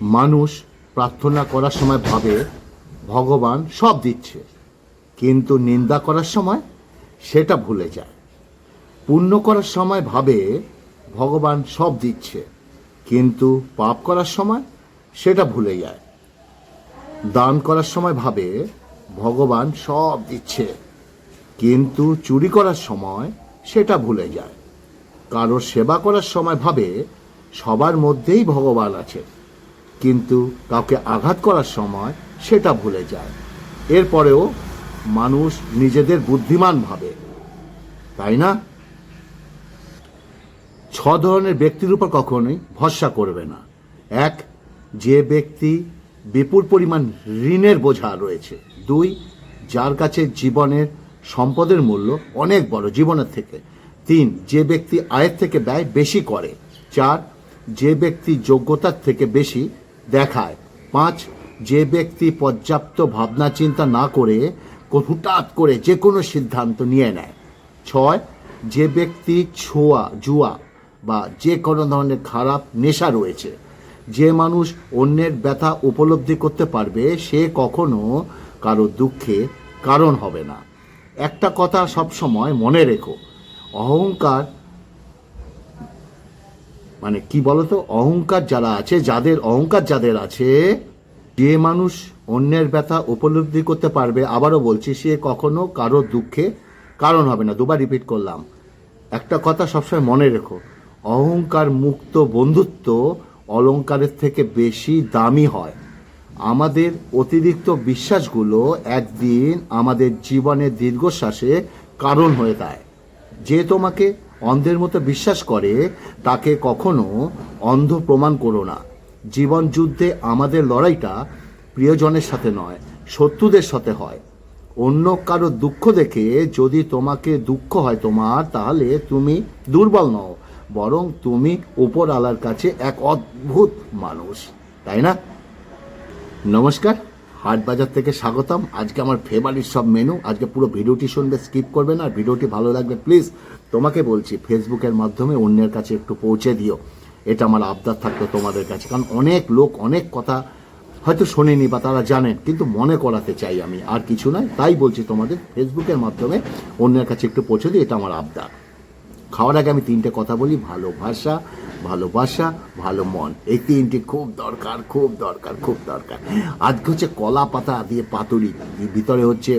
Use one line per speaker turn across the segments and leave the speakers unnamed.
মানুষ প্রার্থনা করার সময় ভাবে, ভগবান সব দিচ্ছে, কিন্তু নিন্দা করার সময় সেটা ভুলে যায়। পুণ্য করার সময় ভাবে, ভগবান সব দিচ্ছে, কিন্তু পাপ করার সময় সেটা ভুলে যায়। দান করার সময় ভাবে, ভগবান সব দিচ্ছে, কিন্তু চুরি করার সময় সেটা ভুলে যায়। কারোর সেবা করার সময় ভাবে, সবার মধ্যেই ভগবান আছে। কিন্তু কাউকে আঘাত করার সময় সেটা ভুলে যায়। এরপরেও মানুষ নিজেদের বুদ্ধিমান ভাবে। তাই না? ছ ধরনের ব্যক্তির উপর কখনোই ভরসা করবে না। এক, যে ব্যক্তি বিপুল পরিমাণ ঋণের বোঝা রয়েছে। দুই, যার কাছে জীবনের সম্পদের মূল্য অনেক বড় জীবনের থেকে। তিন, যে ব্যক্তি আয়ের থেকে ব্যয় বেশি করে। চার, যে ব্যক্তি যোগ্যতার থেকে বেশি দেখায়। পাঁচ, যে ব্যক্তি পর্যাপ্ত ভাবনা চিন্তা না করে হুটাৎ করে যে কোনো সিদ্ধান্ত নিয়ে নেয়। ছয়, যে ব্যক্তি ছোঁয়া, জুয়া বা যে কোনো ধরনের খারাপ নেশা রয়েছে, যে মানুষ অন্যের ব্যথা উপলব্ধি করতে পারবে, সে কখনো কারও দুঃখে কারণ হবে না। একটা কথা সব সময় মনে রেখো, অহংকার মানে কি বলতো? অহংকার যারা আছে, যাদের অহংকার যাদের আছে, যে মানুষ অন্যের ব্যথা উপলব্ধি করতে পারবে, আবারও বলছি, সে কখনো কারও দুঃখে কারণ হবে না। দুবার রিপিট করলাম। একটা কথা সবসময় মনে রেখো, অহংকার মুক্ত বন্ধুত্ব অলংকারের থেকে বেশি দামি হয়। আমাদের অতিরিক্ত বিশ্বাসগুলো একদিন আমাদের জীবনের দীর্ঘশ্বাসে কারণ হয়ে দেয় যে তোমাকে অন্ধের মতো বিশ্বাস করে, তাকে কখনো অন্ধ প্রমাণ করো না। জীবন যুদ্ধে আমাদের লড়াইটা প্রিয়জনের সাথে নয়, শত্রুদের সাথে হয়। অন্য কারও দুঃখ দেখে যদি তোমাকে দুঃখ হয় তোমার, তাহলে তুমি দুর্বল নও, বরং তুমি উপর আলার কাছে এক অদ্ভুত মানুষ, তাই না? নমস্কার। হাট বাজার থেকে স্বাগতম। আজকে আমার ফেভারিট সব মেনু আজকে পুরো ভিডিওটি শুনবে স্কিপ করবে না। আর ভিডিওটি ভালো লাগবে প্লিজ তোমাকে বলছি ফেসবুকের মাধ্যমে অন্যের কাছে একটু পৌঁছে দিও। এটা আমার আবদার থাকতো তোমাদের কাছে। কারণ অনেক লোক অনেক কথা হয়তো শোনেনি বা তারা জানেন, কিন্তু মনে করাতে চাই আমি। আর কিছু নয়, তাই বলছি তোমাদের ফেসবুকের মাধ্যমে অন্যের কাছে একটু পৌঁছে দিই এটা আমার আবদার। খাওয়ার আগে আমি তিনটে কথা বলি ভালোবাসা ভালোবাসা ভালো মন। এই তিনটি খুব দরকার খুব দরকার খুব দরকার। আজকে হচ্ছে কলা পাতা দিয়ে পাতুরি। ভিতরে হচ্ছে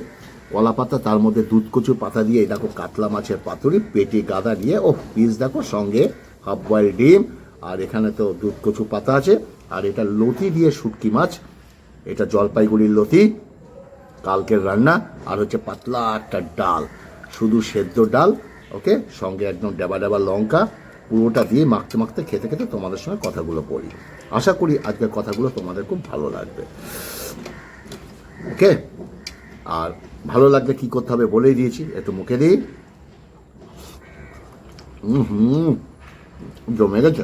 কলা পাতা, তার মধ্যে দুধ কচু পাতা দিয়ে দেখো কাতলা মাছের পাতুরি, পেটি গাদা দিয়ে ও পিস দেখো, সঙ্গে হাফ বয়েল ডিম, আর এখানে তো দুধ কচু পাতা আছে। আর এটা লতি দিয়ে শুটকি মাছ, এটা জলপাইগুড়ির লতি, কালকের রান্না, আর হচ্ছে পাতলা একটা ডাল, শুধু সেদ্ধ ডাল ওকে? সঙ্গে একদম ডেবা ডেবা লঙ্কা, পুরোটা দিয়ে মাখতে মাখতে খেতে খেতে তোমাদের সঙ্গে কথাগুলো বলি। আশা করি আজকের কথাগুলো তোমাদের খুব ভালো লাগবে। ওকে? আর ভালো লাগলে কি করতে হবে বলেই দিয়েছি একটু মুখে দিই। হুম, জমে গেছে।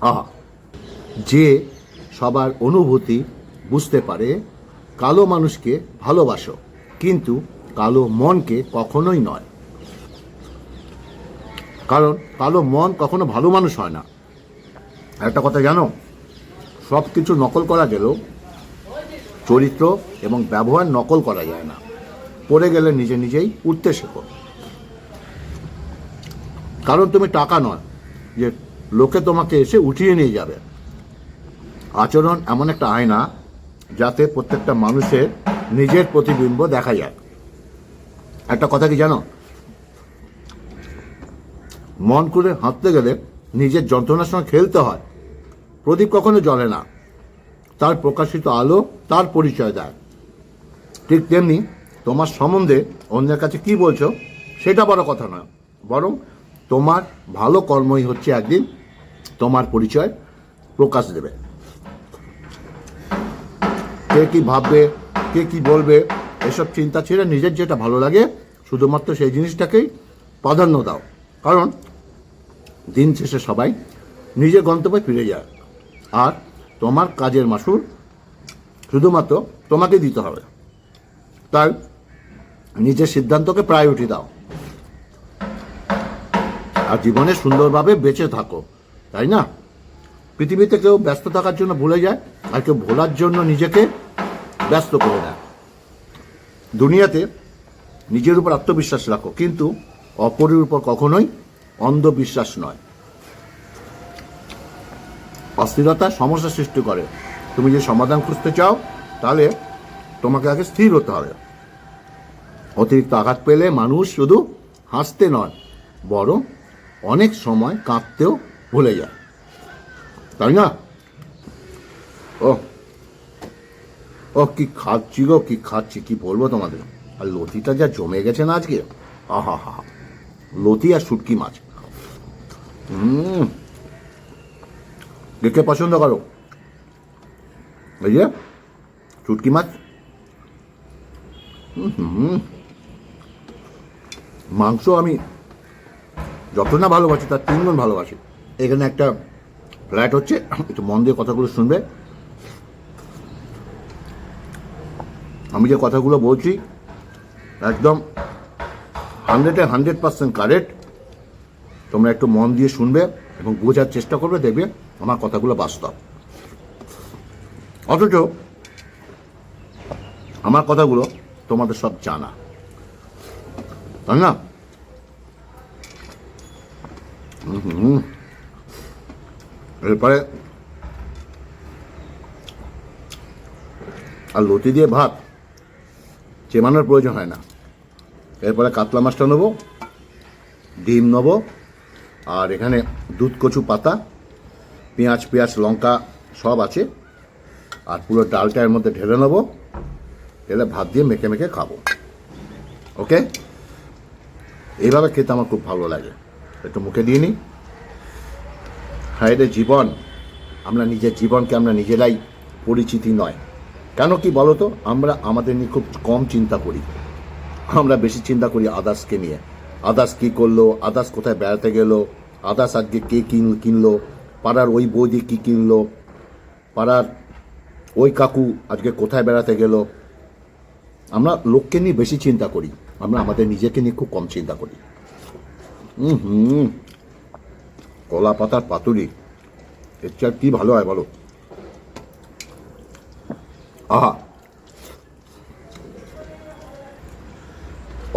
আহা, যে সবার অনুভূতি বুঝতে পারে, কালো মানুষকে ভালোবাসো, কিন্তু কালো মনকে কখনোই নয়। কারণ কালো মন কখনো ভালো মানুষ হয় না। একটা কথা জানো? সব কিছু নকল করা গেলেও চরিত্র এবং ব্যবহার নকল করা যায় না। পড়ে গেলে নিজে নিজেই উঠতে শেখো। কারণ তুমি টাকা নয়, যে লোকে তোমাকে এসে উঠিয়ে নিয়ে যাবে। আচরণ এমন একটা আয়না যাতে প্রত্যেকটা মানুষের নিজের প্রতিবিম্ব দেখা যায়। একটা কথা কি জানো? মন করে হাঁটতে গেলে নিজের যন্ত্রণার সঙ্গে খেলতে হয়। প্রদীপ কখনো জ্বলে না। তার প্রকাশিত আলো তার পরিচয় দেয়। ঠিক তেমনি তোমার সম্বন্ধে অন্যের কাছে কি বলছো, সেটা বড় কথা নয়। বরং তোমার ভালো কর্মই হচ্ছে একদিন তোমার পরিচয় প্রকাশ দেবে। কে কি ভাববে, কে কি বলবে, এসব চিন্তা ছেড়ে নিজের যেটা ভালো লাগে, শুধুমাত্র সেই জিনিসটাকেই প্রাধান্য দাও। কারণ দিন শেষে সবাই নিজের গন্তব্যে ফিরে যায় আর তোমার কাজের মাসুল শুধুমাত্র তোমাকে দিতে হবে। তাই নিজের সিদ্ধান্তকে প্রায়োরিটি দাও। আর জীবনে সুন্দরভাবে বেঁচে থাকো, তাই না? পৃথিবীতে কেউ ব্যস্ত থাকার জন্য ভুলে যায়, আর কেউ ভোলার জন্য নিজেকে ব্যস্ত করে দেয় দুনিয়াতে নিজের উপর আত্মবিশ্বাস রাখো, কিন্তু অপরের উপর কখনোই অন্ধবিশ্বাস নয়। অস্থিরতা সমস্যা সৃষ্টি করে। তুমি যে সমাধান খুঁজতে চাও, তাহলে তোমাকে আগে স্থির হতে হবে। অতিরিক্ত আঘাত পেলে মানুষ শুধু হাসতে নয়, বরং অনেক সময় কাঁদতেও ভুলে যায়। তাই না? ও ও কি খাচ্ছি গো, কি খাচ্ছি, কি বলব তোমাদের? আর লতিটা যা জমে গেছে না আজকে? আহা হা হা। লতি আর শুটকি মাছ। হুম দেখে পছন্দ করো। এই যে, শুটকি মাছ। মাংস আমি যত না ভালোবাসি, তার তিনগুণ ভালোবাসি। এখানে একটা ফ্ল্যাট হচ্ছে, একটু মন দিয়ে কথাগুলো শুনবে। আমি যে কথাগুলো বলছি, একদম হান্ড্রেডে হান্ড্রেড পার্সেন্ট কারেক্ট তোমরা একটু মন দিয়ে শুনবে এবং বোঝার চেষ্টা করবে, দেখবে আমার কথাগুলো বাস্তব। অথচ আমার কথাগুলো তোমাদের সব জানা। তাই না। এরপরে আর লতি দিয়ে ভাত চেমানোর প্রয়োজন হয় না। এরপরে কাতলা মাছটা নেব, ডিম নেব, আর এখানে দুধ কচু পাতা, পেঁয়াজ পেঁয়াজ, লঙ্কা সব আছে, আর পুরো ডালটা এর মধ্যে ঢেলে নেব, ঢেলে ভাত দিয়ে মেখে মেখে খাব। ওকে? এইভাবে খেতে আমার খুব ভালো লাগে। একটু মুখে দিয়ে নিই। হ্যাঁ জীবন, আমরা নিজের জীবনকে আমরা নিজেরাই পরিচিতি নয়। কেন কি বলো তো আমরা আমাদের নিয়ে খুব কম চিন্তা করি। আমরা বেশি চিন্তা করি আদার্সকে নিয়ে। আদার্স কী করল? আদার্স কোথায় বেড়াতে গেল? আদার্স আজকে কে কিন, কিনলো? পাড়ার ওই বৌদি কী কিনলো? পাড়ার ওই কাকু আজকে কোথায় বেড়াতে গেল? আমরা লোককে নিয়ে বেশি চিন্তা করি। আমরা আমাদের নিজেকে নিয়ে খুব কম চিন্তা করি। হুম। কলা পাতার পাতুরি। এর চেয়ে আর কি ভালো হয় বলো? আহা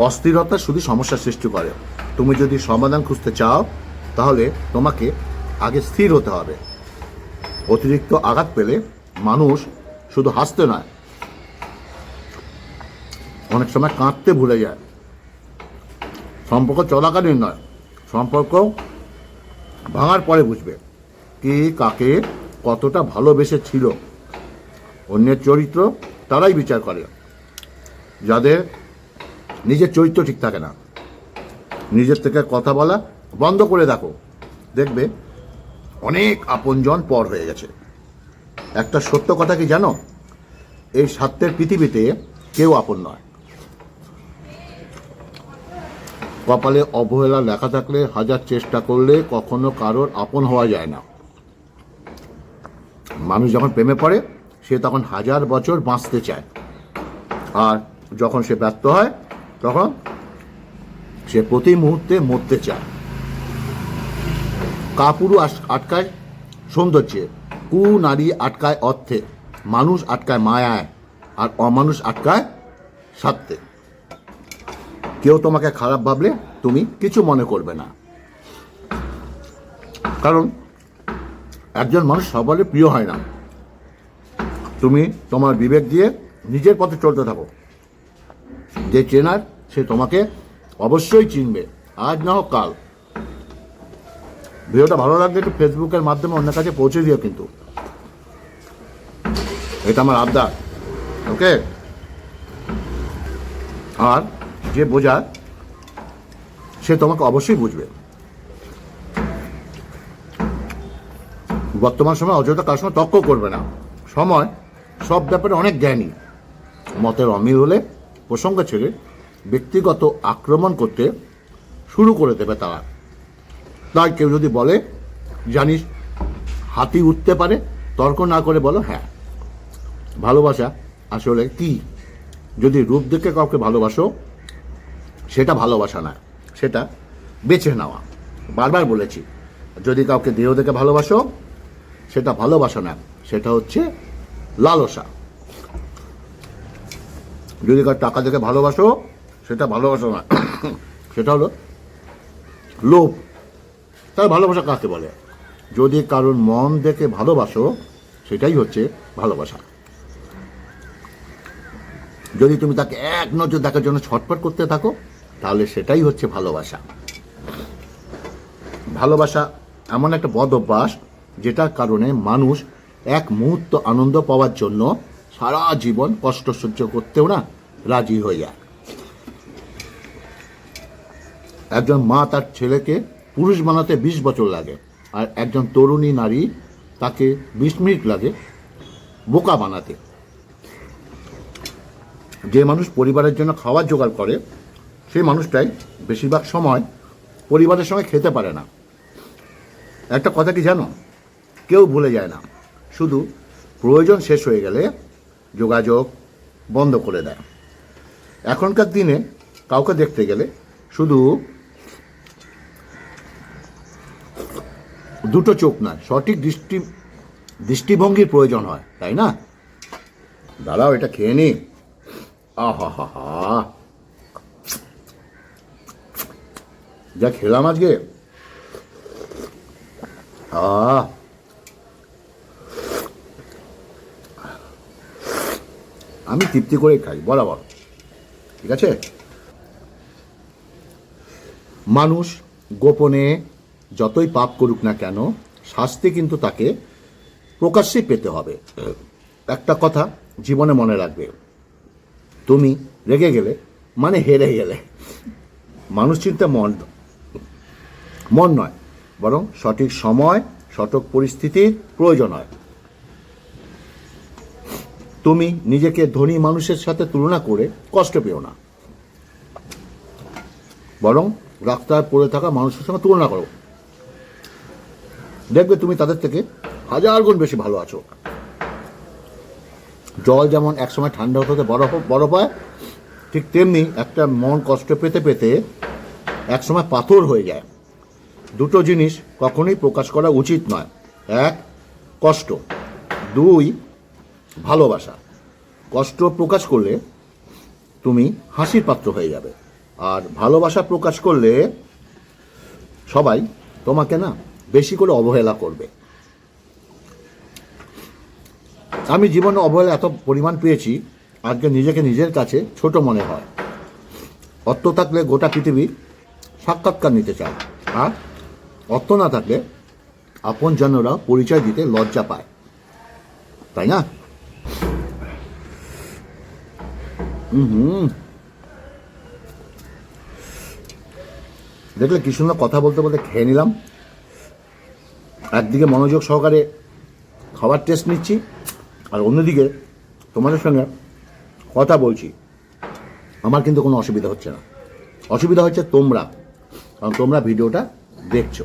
অস্থিরতা শুধু সমস্যা সৃষ্টি করে। তুমি যদি সমাধান খুঁজতে চাও, তাহলে তোমাকে আগে স্থির হতে হবে। অতিরিক্ত আঘাত পেলে মানুষ শুধু হাসতে নয়, অনেক সময় কাঁদতে ভুলে যায়। সম্পর্ক চলাকালীন নয়, সম্পর্ক ভাঙার পরে বুঝবে কে কাকে কতটা ভালোবেসে ছিল অন্যের চরিত্র তারাই বিচার করে, যাদের নিজের চরিত্র ঠিক থাকে না। নিজের থেকে কথা বলা বন্ধ করে দেখো। দেখবে অনেক আপনজন পর হয়ে গেছে। একটা সত্য কথা কি জানো? এই স্বার্থের পৃথিবীতে কেউ আপন নয়। কপালে অবহেলা লেখা থাকলে হাজার চেষ্টা করলে কখনো কারোর আপন হওয়া যায় না। মানুষ যখন প্রেমে পড়ে, সে তখন হাজার বছর বাঁচতে চায়। আর যখন সে ব্যর্থ হয় তখন সে প্রতি মুহূর্তে মরতে চায়। কাপুরু আটকায়, সৌন্দর্যে। কু নারী আটকায় অর্থে, মানুষ আটকায় মায়ায়, আর অমানুষ আটকায় স্বার্থে। কেউ তোমাকে খারাপ ভাবলে তুমি কিছু মনে করবে না। কারণ একজন মানুষ সবারই প্রিয় হয় না। তুমি তোমার বিবেক দিয়ে নিজের পথে চলতে থাকো। যে চেনার সে তোমাকে অবশ্যই চিনবে। আজ না হোক কাল। ভিডিওটা ভালো লাগলে একটু ফেসবুকের মাধ্যমে অন্য কাছে পৌঁছে দিও কিন্তু। এটা আমার আবদার, ওকে? আর যে বোঝার সে তোমাকে অবশ্যই বুঝবে। বর্তমান সময় অযথা কার সময় তর্ক করবে না। সময় সব ব্যাপারে অনেক জ্ঞানী। মতের অমিল হলে প্রসঙ্গ ছেড়ে ব্যক্তিগত আক্রমণ করতে শুরু করে দেবে তারা। তাই কেউ যদি বলে, জানিস, হাতি উঠতে পারে, তর্ক না করে বলো হ্যাঁ ভালোবাসা আসলে কি? যদি রূপ দেখে কাউকে ভালোবাসো, সেটা ভালোবাসা না, সেটা বেছে নেওয়া। বারবার বলেছি, যদি কাউকে দেহ দেখে ভালোবাসো, সেটা ভালোবাসা না, সেটা হচ্ছে লালসা। যদি কার টাকা দেখে ভালোবাসো সেটা ভালোবাসা না সেটা হলো লোভ। তার ভালোবাসা কাকে বলে? যদি কারোর মন দেখে ভালোবাসো, সেটাই হচ্ছে ভালোবাসা। যদি তুমি তাকে এক নজর দেখার জন্য ছটফট করতে থাকো, তাহলে সেটাই হচ্ছে ভালোবাসা। ভালোবাসা এমন একটা বদ অভ্যাস, যেটার কারণে মানুষ এক মুহূর্ত আনন্দ পাওয়ার জন্য সারা জীবন কষ্ট সহ্য করতেও না রাজি হয়ে যায়। একজন মা তার ছেলেকে পুরুষ বানাতে বিশ বছর লাগে, আর একজন তরুণী নারী তাকে বিশ মিনিট লাগে বোকা বানাতে। যে মানুষ পরিবারের জন্য খাবার জোগাড় করে, সেই মানুষটাই বেশিরভাগ সময় পরিবারের সঙ্গে খেতে পারে না। একটা কথা কি জানো? কেউ ভুলে যায় না। শুধু প্রয়োজন শেষ হয়ে গেলে যোগাযোগ বন্ধ করে দেয়। এখনকার দিনে কাউকে দেখতে গেলে শুধু দুটো চোখ নয়, সঠিক দৃষ্টি, দৃষ্টিভঙ্গির প্রয়োজন হয়, তাই না? দাঁড়াও, এটা খেয়ে নি। হা হা যা খেলাম আজকে। আহ। আমি তৃপ্তি করে খাই বরাবর ঠিক আছে? মানুষ গোপনে যতই পাপ করুক না কেন, শাস্তি কিন্তু তাকে প্রকাশ্যে পেতে হবে। একটা কথা জীবনে মনে রাখবে, তুমি রেগে গেলে মানে হেরে গেলে, মানুষ চিন্তা মন মন নয়, বরং সঠিক সময়, সঠিক পরিস্থিতির প্রয়োজন হয়। তুমি নিজেকে ধনী মানুষের সাথে তুলনা করে কষ্ট পেও না, বরং রাস্তায় পড়ে থাকা মানুষের সঙ্গে তুলনা করো। দেখবে তুমি তাদের থেকে হাজার গুণ বেশি ভালো আছো। জল যেমন একসময় ঠান্ডা হতে হতে বরফ বরফ হয়, ঠিক তেমনি একটা মন কষ্ট পেতে পেতে একসময় পাথর হয়ে যায়। দুটো জিনিস কখনোই প্রকাশ করা উচিত নয়। এক, কষ্ট। দুই, ভালোবাসা। কষ্ট প্রকাশ করলে তুমি হাসির পাত্র হয়ে যাবে। আর ভালোবাসা প্রকাশ করলে সবাই তোমাকে না বেশি করে অবহেলা করবে। আমি জীবনে অবহেলা এত পরিমাণ পেয়েছি, আজকে নিজেকে নিজের কাছে ছোট মনে হয়। অর্থ থাকলে গোটা পৃথিবী সাক্ষাৎকার নিতে চায়, আর অর্থ না থাকলে আপন জনরা পরিচয় দিতে লজ্জা পায়। তাই না? হুম। দেখলে কি সুন্দর কথা বলতে বলতে খেয়ে নিলাম। একদিকে মনোযোগ সহকারে খাবার টেস্ট নিচ্ছি, আর অন্যদিকে তোমাদের সঙ্গে কথা বলছি। আমার কিন্তু কোনো অসুবিধা হচ্ছে না। অসুবিধা হচ্ছে তোমরা, কারণ তোমরা ভিডিওটা দেখছ।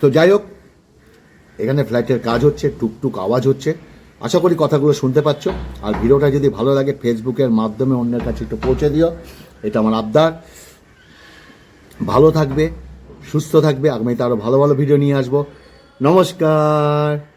তো যাই হোক, এখানে ফ্লাইটের কাজ হচ্ছে, টুকটুক আওয়াজ হচ্ছে। আশা করি কথাগুলো শুনতে পাচ্ছ। আর ভিডিওটা যদি ভালো লাগে ফেসবুকের মাধ্যমে অন্যের কাছে একটু পৌঁছে দিও। এটা আমার আবদার। ভালো থাকবে। সুস্থ থাকবে। আগামীতে আরও ভালো ভালো ভিডিও নিয়ে আসব। নমস্কার।